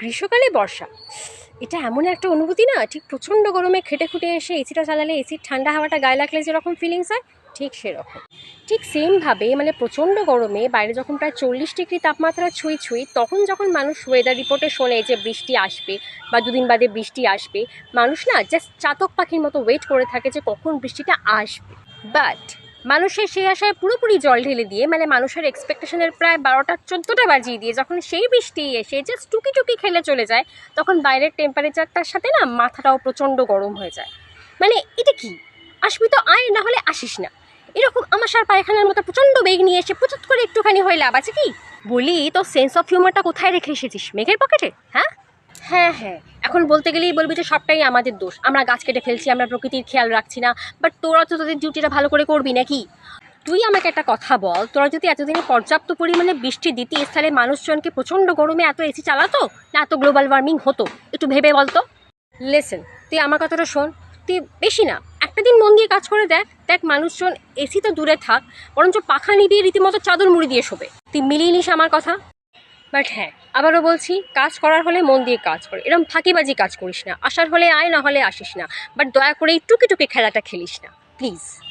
গ্রীষ্মকালে বর্ষা। এটা এমন একটা অনুভূতি না? ঠিক প্রচণ্ড গরমে খেটে খুটে এসে এসিটা চালালে এসির ঠান্ডা হাওয়াটা গায়ে লাগলে যেরকম ফিলিংস হয়, ঠিক সেরকম। ঠিক সেমভাবে মানে প্রচণ্ড গরমে বাইরে যখন প্রায় চল্লিশ ডিগ্রি তাপমাত্রা ছুঁই ছুঁই, তখন যখন মানুষ ওয়েদার রিপোর্টে শোনে যে বৃষ্টি আসবে বা দুদিন বাদে বৃষ্টি আসবে, মানুষ না জাস্ট চাতক পাখির মতো ওয়েট করে থাকে যে কখন বৃষ্টিটা আসবে। বাট মানুষের সেই আশায় পুরোপুরি জল ঢেলে দিয়ে মানে মানুষের এক্সপেকটেশনের প্রায় বারোটা, চোদ্দোটা বাজিয়ে দিয়ে যখন সেই বৃষ্টি এসে জাস্ট টুকি টুকি খেলে চলে যায়, তখন বাইরের টেম্পারেচারটার সাথে না মাথাটাও প্রচণ্ড গরম হয়ে যায়। মানে এটা কি? আসবি তো আয়, না হলে আসিস না। এরকম আমাশার পায়খানার মতো প্রচণ্ড বেগ নিয়ে এসে প্রচুর করে একটুখানি হয়ে লাভ আছে কি? বলি, তোর সেন্স অফ হিউমারটা কোথায় রেখে এসেছিস? মেঘের পকেটে হ্যাঁ? হ্যাঁ হ্যাঁ। এখন বলতে গেলেই বলবি যে সবটাই আমাদের দোষ। আমরা গাছ কেটে ফেলছি, আমরা প্রকৃতির খেয়াল রাখছি না। বাট তোরা তো তোদের ডিউটিটা ভালো করে করবি নাকি? তুই আমাকে একটা কথা বল, তোরা যদি এতদিনে পর্যাপ্ত পরিমাণে বৃষ্টি দিতিস স্থানে মানুষজনকে প্রচণ্ড গরমে এত এসি চালাতো না এত গ্লোবাল ওয়ার্মিং হতো? একটু ভেবে বলতো লেসেন তুই আমার কথাটা শোন। তুই বেশি না, একটা দিন মন দিয়ে কাজ করে দেখ। দেখ, মানুষজন এসি তো দূরে থাক, বরঞ্চ পাখা নিবিয়ে রীতিমতো চাদর মুড়ি দিয়ে শোবে। তুই মিলিয়ে নিস আমার কথা? বাট হ্যাঁ আবারও বলছি, কাজ করার হলে মন দিয়ে কাজ করে। এরকম ফাঁকিবাজি কাজ করিস না। আসার হলে আয়, না হলে আসিস না। বাট দয়া করে এই টুকি টুকি খেলাটা খেলিস না। প্লিজ।